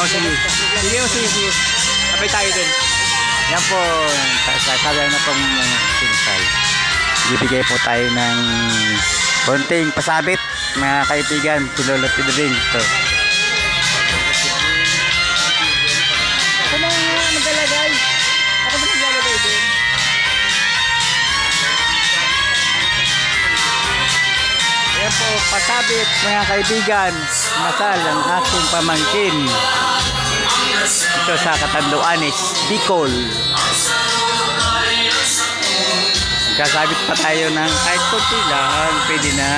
Oo, sige. Sige, oh, sige, sige. Sabay tayo din. Yan po, sasabi na pong sinisal. Bibigay po tayo ng konting pasabit, mga kaibigan. Si Lolo Pedring. Ito. Pasabit mga kaibigan. Masal ang aking pamangkin. Ito sa Katanduanes, Bicol. Magkasabit pa tayo ng kahit konti lang, pwede na.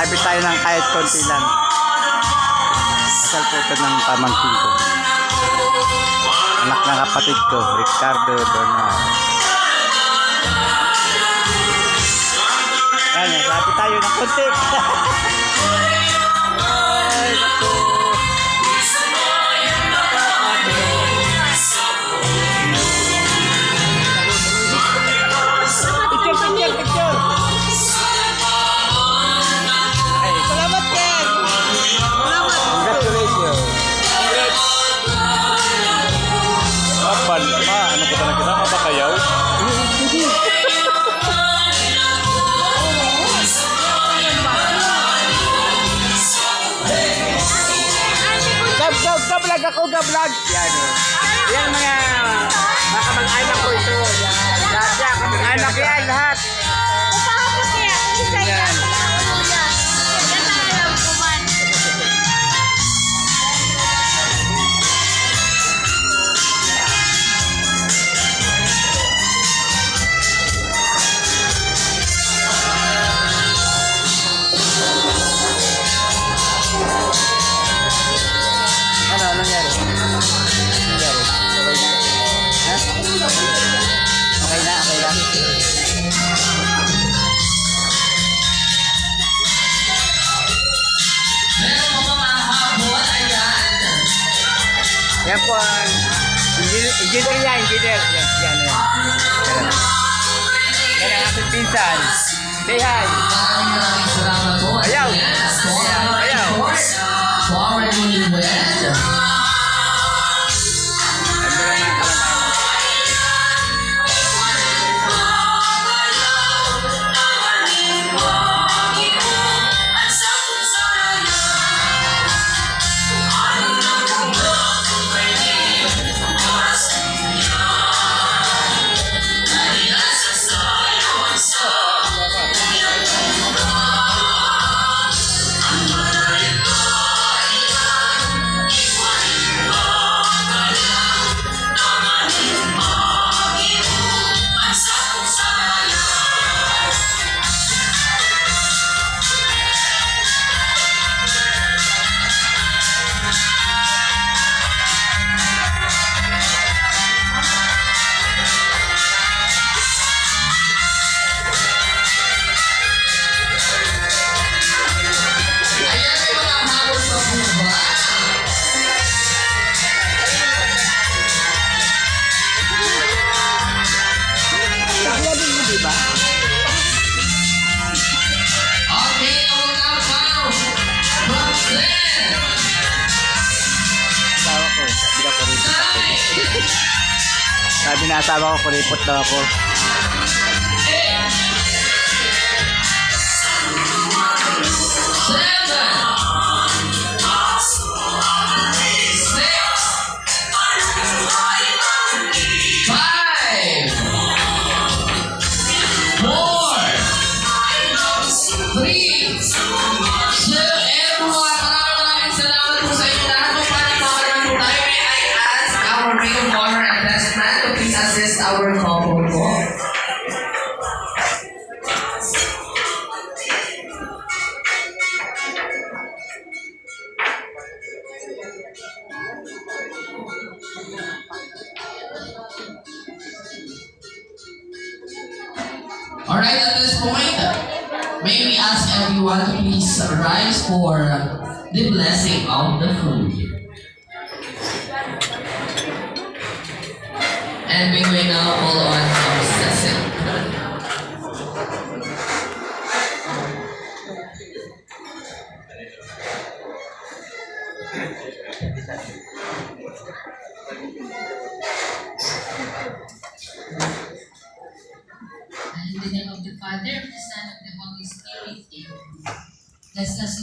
Dun. Sabit tayo ng kahit konti lang. Kasal po ito ng pamangkin ko. Anak ng kapatid ko, Ricardo Donal. Yan, sabit tayo ng konti. ma, ano ko talaga kita? Mapakayaw? Gab, gab, gablag ako, gablag. Yan. oh. Yan mga mga kamag-anak ko ito. Yan, Yan po ang engineer, yan, engineer. Yan, yan, yan. Yan, ang ating pinsan. Say hi. Ayaw. Ayaw. Sabi na asawa ko, kuripot daw ako. Ask everyone to please rise for the blessing of the food. And we will now follow on our session.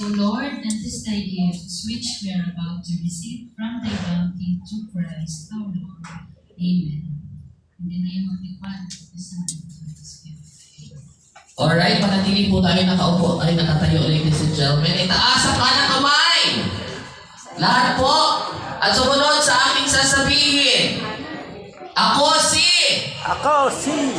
O Lord, and this thy gifts, which we are about to receive from thy bounty to Christ our Lord. Amen. In the name of the Father, of the Son, of the Holy Spirit. Alright, manatili po tayo nakaupo ay nakatayo, ladies and gentlemen. Itaas ang kanang kamay! Lahat po! At sumunod sa aking sasabihin. Ako si Ako si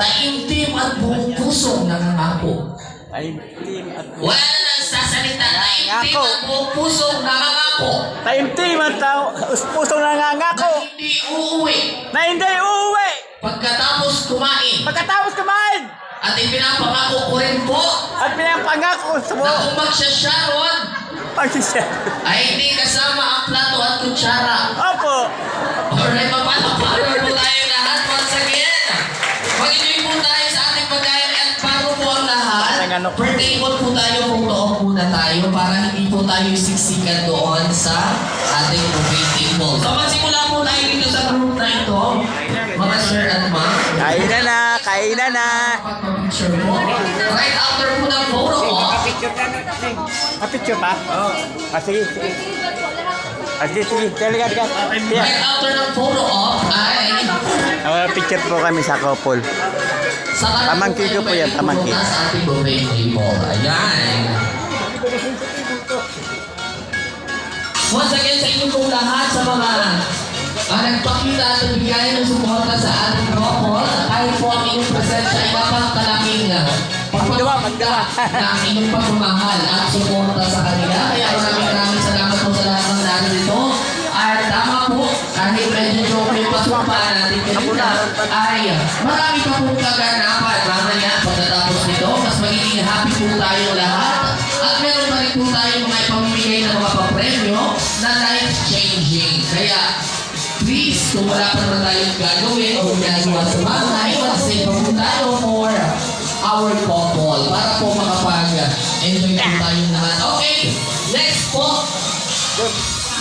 taimtim at buong pusong nangangako. Time team at Wala nang sasalita. Taimtim at pusong nangangako. Time team at tao, pusong na nangangako hindi uuwi. Na hindi uuwi. Pagkatapos kumain. pagkatapos kumain. At ipinapangako ko rin po. At pinapangako mo na kung magsasyaron pagsisya. ay hindi kasama ang plato at kutsara. Opo, Alright, mapalapalo po per table po tayo, putoon muna tayo para hindi po tayo siksikan doon sa ating buffet table. So magsimula po tayo dito sa group na ito, mga sir at ma'am. kainan na, na. Pagpapicture po. Right after po ng photo off, Kapicture pa? Oo. Ah, sige, sige. Ah, sige, sige. Talaga, talaga. Right after ng photo off ay Ah, picture po kami sa couple. Saka Pamangkin ko po yan, pamangkin. Sa ating buffet table. Ayan. Once again sa inyo pong lahat sa mga ah, nagpakita at nagbigay ng suporta sa ating couple, kahit po ang inyong presensya ay napakalaking ah, Magdiwa, magdiwa. na ang inyong pagmamahal at suporta sa kanila. Kaya maraming maraming salamat po sa lahat ng narito. At tama po, kahit medyo joke yung pasumpa natin kanina, ay marami pa pong kaganapan. Mamaya, pagkatapos nito, mas magiging happy po tayong lahat. At meron pa rin po tayong mga ipamimigay na mga papremyo na life-changing. Kaya, please, kung wala pa naman tayong gagawin o ginagawa sa bahay, mag-save pa po tayo for our couple para po makapag-enjoy po tayong lahat. Okay, next po.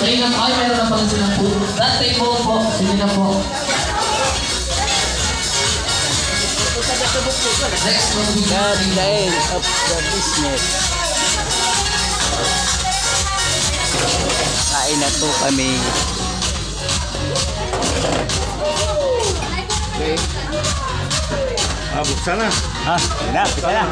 Kayo na, ay, meron na pala silang food. That table po, sige na po. Next one, we God, the end of the business. Kain na po kami. Ah, buksan na. Ha? Yun na, bisa na.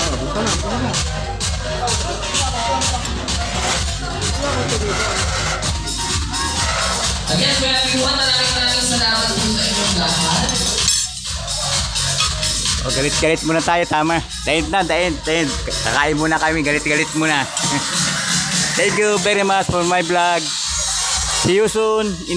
Again, have everyone, maraming maraming salamat po sa inyong lahat. O, galit-galit muna tayo, tama. Dahin na, dahin, dahin. Kakain muna kami, galit-galit muna. Thank you very much for my vlog. See you soon.